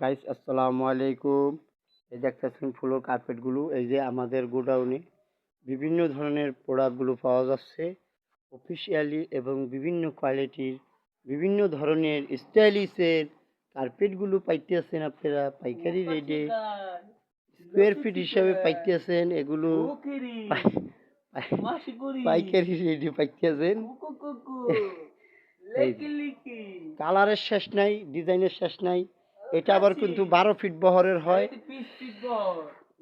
Guys আসসালামু আলাইকুম এই দেখতেছেন ফুলের কার্পেটগুলো এই যে আমাদের গোডাউনে বিভিন্ন ধরনের প্রোডাক্টগুলো পাওয়া যাচ্ছে। অফিসিয়ালি এবং বিভিন্ন কোয়ালিটির বিভিন্ন ধরনের স্টাইলিশের কার্পেটগুলো পাইতেছেন আপনারা পাইকারি রেটে স্কোয়ার ফিট হিসাবে পাইতেছেন এগুলো পাই- পাই- পাইকারি রেটে পাইতেছেন। কালারের শেষ নাই ডিজাইনের শেষ নাই। এটা আবার কিন্তু বারো ফিট বহরের হয়।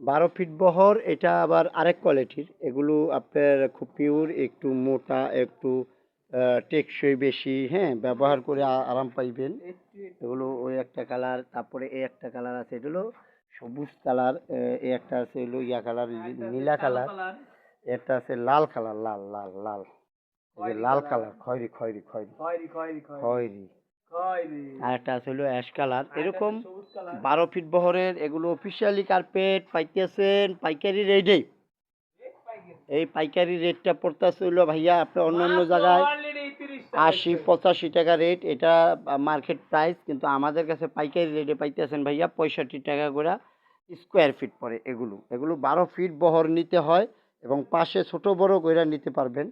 বারো ফিট বহর এটা আবার আরেক কোয়ালিটির। এগুলো আপনার খুব পিওর একটু মোটা একটু টেকসই বেশি হ্যাঁ ব্যবহার করে আরাম পাইবেন। এগুলো ওই একটা কালার তারপরে এই একটা কালার আছে এটা হলো সবুজ কালার এই একটা আছে হলো ইয়া কালার নীলা কালার। একটা আছে লাল কালার লাল লাল লাল। লাল কালার। খয়রি খয়রি খয়রি। খয়েরি। আর একটা আছে হলো অ্যাশ কালার এরকম বারো ফিট বহরের এগুলো অফিসিয়ালি কার্পেট পাইতেছেন পাইকারি রেটে এই। পাইকারি। রেটটা পড়তেছে হলো ভাইয়া আপনার অন্য অন্য জায়গায় আশি পঁচাশি টাকা রেট এটা মার্কেট প্রাইস কিন্তু আমাদের কাছে পাইকারি রেটে পাইতেছেন ভাইয়া পঁয়ষট্টি টাকা করে স্কোয়ার ফিট পড়ে এগুলো। এগুলো বারো ফিট বহর নিতে হয় এবং পাশে ছোট বড় করে নিতে পারবেন।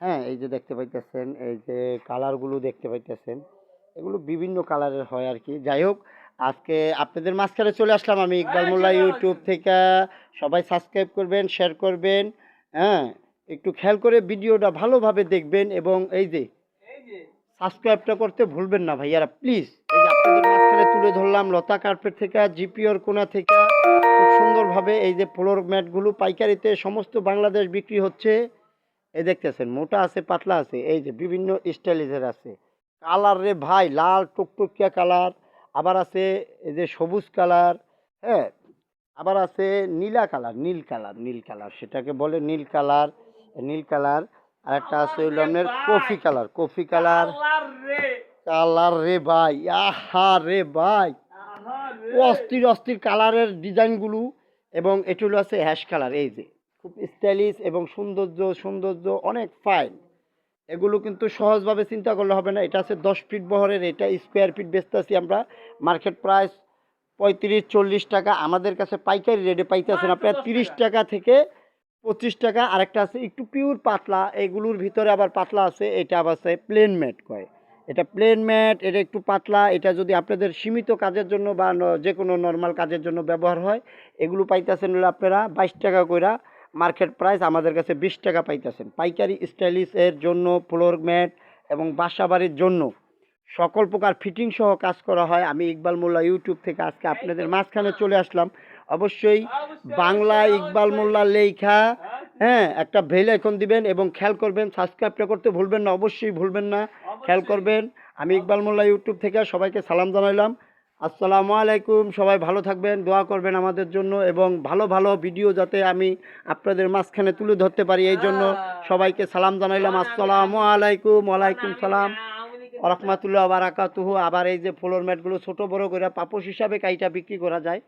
হ্যাঁ এই যে দেখতে পাইতেছেন এই যে কালারগুলো দেখতে পাইতেছেন। এগুলো বিভিন্ন কালারের হয় আর কি। যাই হোক আজকে আপনাদের মাঝখানে চলে আসলাম আমি ইকবাল মোল্লা ইউটিউব থেকে। সবাই সাবস্ক্রাইব করবেন শেয়ার করবেন হ্যাঁ? একটু খেয়াল করে ভিডিওটা ভালোভাবে দেখবেন এবং এই যে সাবস্ক্রাইবটা করতে ভুলবেন না ভাইয়ারা প্লিজ এই যে আপনাদের মাঝখানে তুলে ধরলাম লতা কার্পেট থেকে জিপিওর কোনা থেকে খুব সুন্দরভাবে এই যে ফ্লোর ম্যাটগুলো পাইকারিতে সমস্ত বাংলাদেশ বিক্রি হচ্ছে। এই দেখতেছেন মোটা আছে পাতলা আছে এই যে বিভিন্ন স্টাইলিজের আছে। কালার রে ভাই লাল টুকটুকিয়া কালার আবার আছে এই যে সবুজ কালার হ্যাঁ আবার আছে নীলা কালার নীল কালার নীল কালার সেটাকে বলে নীল কালার নীল কালার আর একটা আছে হইল আপনার coffee colour coffee colour. Colour রে। ভাই আহা রে ভাই। অস্থির অস্থির কালারের ডিজাইনগুলো এবং এটি হলো আছে হ্যাশ কালার এই যে খুব স্টাইলিশ এবং সৌন্দর্য সৌন্দর্য অনেক ফাইন এগুলো কিন্তু সহজভাবে চিন্তা করলে হবে না। এটা আছে দশ ফিট বহরের এটা স্কোয়ার ফিট বেচতেছি আমরা। মার্কেট প্রাইস পঁয়ত্রিশ চল্লিশ টাকা। আমাদের কাছে পাইকারি রেটে পাইতেছেন আপনার তিরিশ টাকা থেকে পঁচিশ টাকা। আরেকটা আছে একটু পিওর পাতলা এগুলোর ভিতরে আবার পাতলা আছে এটা আবার আছে প্লেন ম্যাট কয়। এটা প্লেন ম্যাট এটা একটু পাতলা এটা যদি আপনাদের সীমিত কাজের জন্য বা যে কোনো নর্মাল কাজের জন্য ব্যবহার হয় এগুলো পাইতেছেন হলো আপনারা বাইশ টাকা কইরা মার্কেট প্রাইস আমাদের কাছে বিশ টাকা পাইতেছেন। পাইকারি স্টাইলিশের জন্য, ফ্লোর ম্যাট এবং বাসা বাড়ির জন্য সকল প্রকার ফিটিং সহ কাজ করা হয়। আমি ইকবাল মোল্লা ইউটিউব থেকে আজকে আপনাদের মাঝখানে চলে আসলাম। অবশ্যই বাংলা ইকবাল মোল্লা লেখা হ্যাঁ একটা ভেল এখন দিবেন এবং খেয়াল করবেন, সাবস্ক্রাইবটা করতে ভুলবেন না, অবশ্যই ভুলবেন না। খেয়াল করবেন, আমি ইকবাল মোল্লা ইউটিউব থেকে সবাইকে সালাম জানাইলাম। আসসালামু আলাইকুম সবাই ভালো থাকবেন দোয়া করবেন আমাদের জন্য এবং ভালো ভালো ভিডিও যাতে আমি আপনাদের মাঝখানে তুলে ধরতে পারি এই জন্য সবাইকে সালাম জানাইলাম। আসসালামু আলাইকুম ওয়ালাইকুম সালাম। রহমাতুল্লাহ বারাকাতুহু। আবার এই যে ফ্লোর ম্যাটগুলো ছোটো বড় করে পাপোশ হিসাবে কাইটা বিক্রি করা যায়।